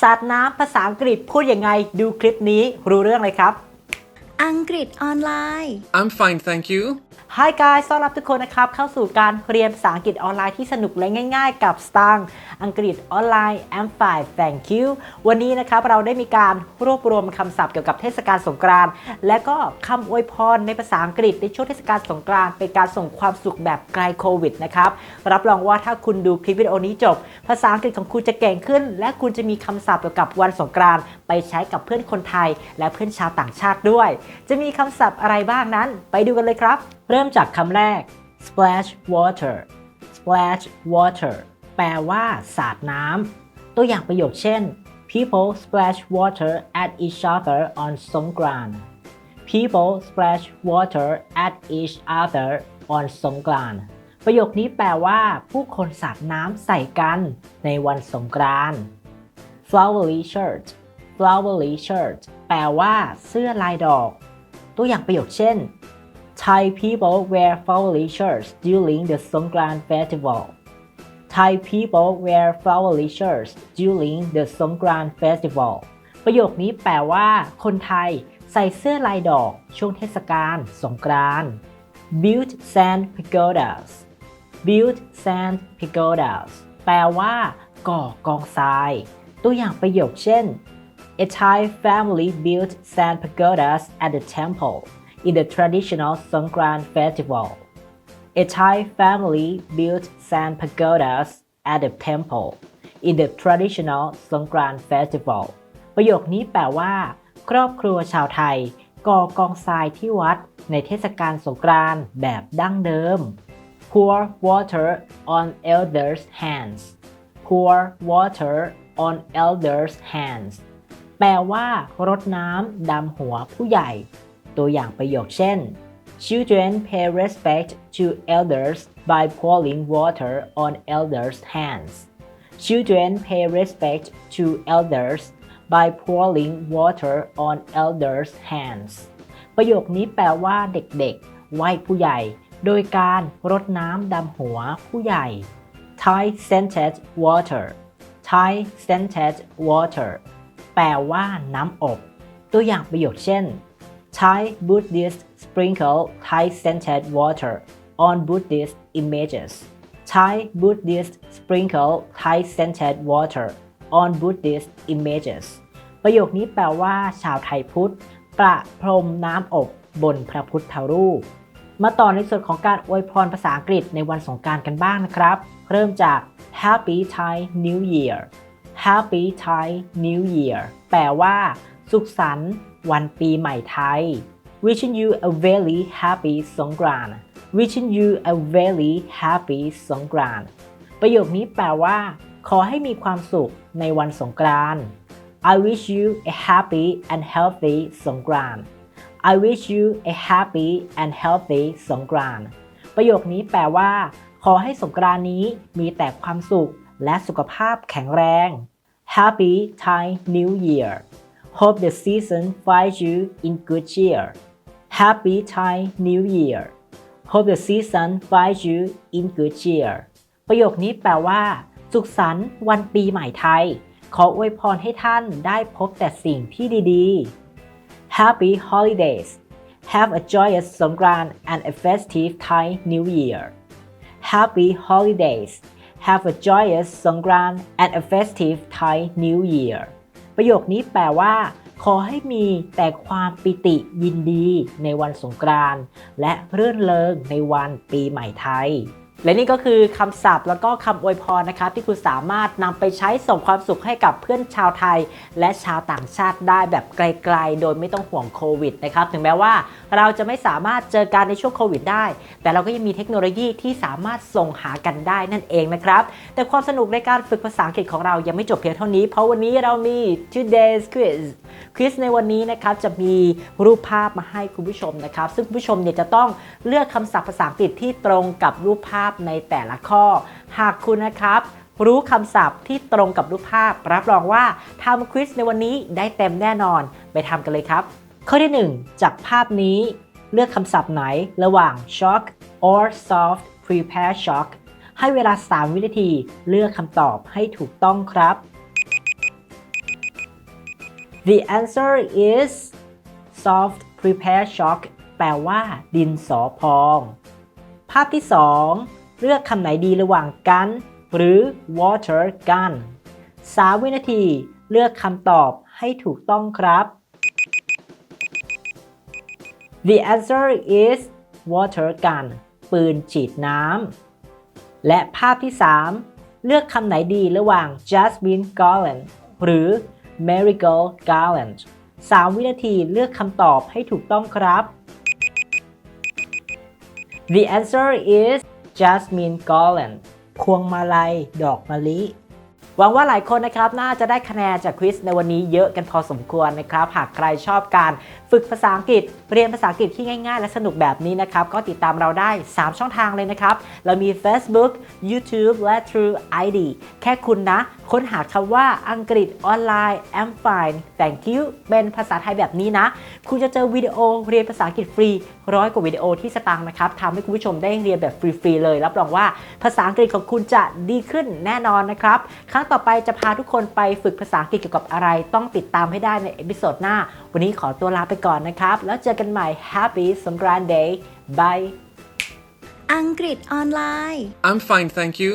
สาดน้ำภาษาอังกฤษพูดยังไงดูคลิปนี้รู้เรื่องเลยครับ อังกฤษออนไลน์ I'm fine, thank you. Hi guys ต้อนรับทุกคนนะครับ เข้าสู่การเรียนภาษาอังกฤษออนไลน์ที่สนุกและง่าย ๆ กับ Star อังกฤษออนไลน์ I'm fine thank you วันนี้นะครับเราได้มีการรวบรวมคำศัพท์เกี่ยวกับเทศกาลสงกรานต์และก็คำอวยพรในภาษาอังกฤษในช่วงเทศกาลสงกรานต์เป็นการส่งความสุขแบบไกลโควิดนะครับ รับรองว่าถ้าคุณดูคลิปวิดีโอนี้จบ ภาษาอังกฤษของคุณจะเก่งขึ้น และคุณจะมีคำศัพท์เกี่ยวกับวันสงกรานต์ไปใช้กับเพื่อนคนไทย และเพื่อนชาวต่างชาติด้วย จะมีคำศัพท์อะไรบ้างนั้น ไปดูกันเลยครับ เริ่มจากคำแรก splash water splash water แปลว่า สาดน้ำ ตัวอย่างประโยคเช่น people splash water at each other on Songkran people splash water at each other on Songkran ประโยคนี้แปลว่า ผู้คนสาดน้ำใส่กันในวันสงกรานต์ flowery shirt flowery shirt แปลว่าเสื้อลายดอก ตัวอย่างประโยคเช่น Thai people wear flowery shirts during the Songkran festival Thai people wear flowery shirts during the Songkran festival ประโยคนี้แปลว่า คนไทยใส่เสื้อลายดอก ช่วงเทศกาลสงกรานต์ build sand pagodas build sand pagodas แปลว่า ก่อกองทราย ตัวอย่างประโยคเช่น A Thai family built sand pagodas at the temple in the traditional Songkran festival. A Thai family built sand pagodas at the temple in the traditional Songkran festival. ประโยคนี้แปลว่า ครอบครัวชาวไทย ก่อกองทรายที่วัดในเทศกาลสงกรานต์แบบดั้งเดิม Pour water on elders' hands. Pour water on elders' hands. แปลว่ารดน้ำดำหัวผู้ใหญ่ ตัวอย่างประโยคเช่น Children pay respect to elders by pouring water on elders' hands. Children pay respect to elders by pouring water on elders' hands. ประโยคนี้แปลว่าเด็กๆไหว้ผู้ใหญ่ โดยการรดน้ำดำหัวผู้ใหญ่ Thai scented water Thai scented water แปลว่าน้ำอบ ตัวอย่างประโยคเช่น Thai Buddhist sprinkle Thai scented water on Buddhist images Thai Buddhist sprinkle Thai scented water on Buddhist images ประโยคนี้แปลว่า ชาวไทยพุทธ ประพรมน้ำอบบนพระพุทธรูป มาต่อในส่วนของการอวยพรภาษาอังกฤษในวันสงกรารกันบ้างนะครับ เริ่มจาก Happy Thai New Year Happy Thai New Year แปลว่า สุขสันต์วันปีใหม่ไทย Wishing you a very happy Songkran Wishing you a very happy Songkran ประโยคนี้แปลว่า ขอให้มีความสุขในวันสงกรานต์ I wish you a happy and healthy Songkran I wish you a happy and healthy Songkran ประโยคนี้แปลว่า ขอให้สงกรานต์นี้มีแต่ความสุข และสุขภาพแข็งแรง Happy Thai New Year Hope the season finds you in good cheer Happy Thai New Year Hope the season finds you in good cheer ประโยคนี้แปลว่า สุขสันต์วันปีใหม่ไทย ขออวยพรให้ท่านได้พบแต่สิ่งที่ดีๆ Happy Holidays Have a joyous Songkran and a festive Thai New Year Happy Holidays Have a joyous Songkran and a festive Thai New Year ประโยคนี้แปลว่า ขอให้มีแต่ความปิติยินดีในวันสงกรานต์และเรื่นเริงในวันปีใหม่ไทย และนี่ก็คือคำศัพท์แล้วก็คำอวยพรนะครับที่คุณสามารถนำไปใช้ส่งความสุขให้กับเพื่อนชาวไทย และชาวต่างชาติได้แบบไกลๆ โดยไม่ต้องห่วงโควิดนะครับถึงแม้ว่าเราจะไม่สามารถเจอกันในช่วงโควิดได้ แต่เราก็ยังมีเทคโนโลยีที่สามารถส่งหากันได้นั่นเองนะครับ แต่ความสนุกในการฝึกภาษาอังกฤษของเรายังไม่จบเพียงเท่านี้ เพราะวันนี้เรามี today's quiz ควิสในวันนี้นะครับจะมีรูปภาพมาให้คุณผู้ชมนะครับ ซึ่งคุณผู้ชมเนี่ยจะต้องเลือกคำศัพท์ภาษาอังกฤษที่ตรงกับรูปภาพในแต่ละข้อ หากคุณนะครับ รู้คำศัพท์ที่ตรงกับรูปภาพ รับรองว่าทำควิสในวันนี้ได้เต็มแน่นอนไปทำกันเลยครับ ข้อที่ 1 จากภาพนี้ เลือกคำศัพท์ไหนระหว่าง shock or soft prepare shock ให้เวลา 3 วินาทีเลือกคำตอบให้ถูกต้องครับ The answer is soft prepare chalk แปลว่า ดินสอพอง ภาพที่ 2 เลือกคำไหนดีระหว่างกันหรือ water gun 3 วินาทีเลือกคำตอบให้ถูกต้องครับ The answer is water gun ปืนฉีดน้ำ และภาพที่ 3 เลือกคำไหนดีระหว่าง jasmine garland หรือ marigold garland 3 วินาทีเลือกคำตอบให้ถูกต้องครับ The answer is jasmine garland พวงมาลัย ดอกมะลิ หวังว่าหลายคนนะครับ น่าจะได้คะแนนจากควิสในวันนี้เยอะกันพอสมควรนะครับ หากใครชอบการฝึกภาษาอังกฤษ เรียนภาษาอังกฤษที่ง่าย ๆ และสนุกแบบนี้นะครับ ก็ติดตามเราได้ 3 ช่องทางเลยนะครับ เรามี Facebook YouTube และ True ID แค่คุณนะ ค้นหาคำว่าอังกฤษออนไลน์ I'm fine thank you เป็นภาษาไทยแบบนี้นะ คุณจะเจอวิดีโอเรียนภาษาอังกฤษฟรีร้อยกว่าวิดีโอที่สตางค์นะครับทำให้คุณผู้ชมได้เรียนแบบฟรีๆเลย รับรองว่าภาษาอังกฤษของคุณจะดีขึ้นแน่นอนนะครับ ครั้งต่อไปจะพาทุกคนไปฝึกภาษาอังกฤษเกี่ยวกับอะไร ต้องติดตามให้ได้ในเอพิโซดหน้า วันนี้ขอตัวลาไปก่อนนะครับ แล้วเจอกันใหม่ Happy สงกรานต์ Day bye อังกฤษออนไลน์ I'm fine, thank you.